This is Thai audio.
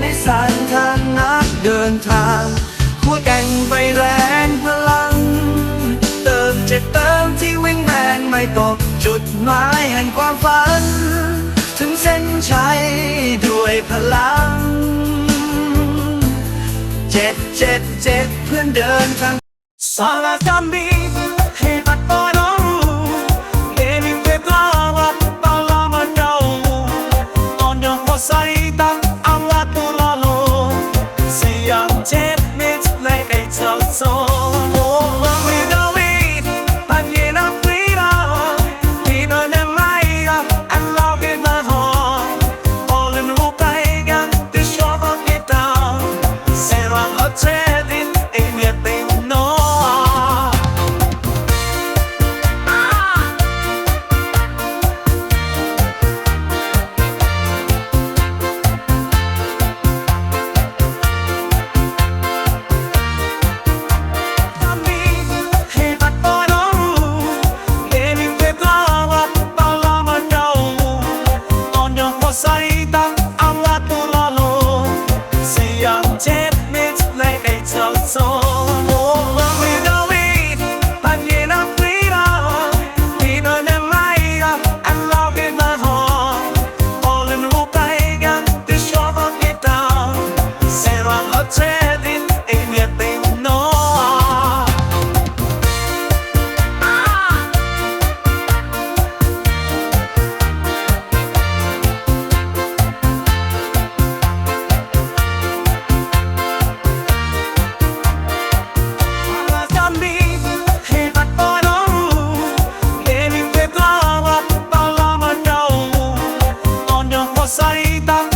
ในสันทางนักเดินทาง หัวแก่งไปแรงพลัง เติมเจ็ดเติมที่วิ่งแมงไม่ตกจุดหมายแห่งความฝัน ถึงเส้นชัยด้วยพลัง เจ็ดเจ็ดเจ็ดเพื่อนเดินทางซาลาจัมบีให้ปัดปอนเ Sarita so, song. saita ang lato lalo Siyang jet mix na ito so 咲いた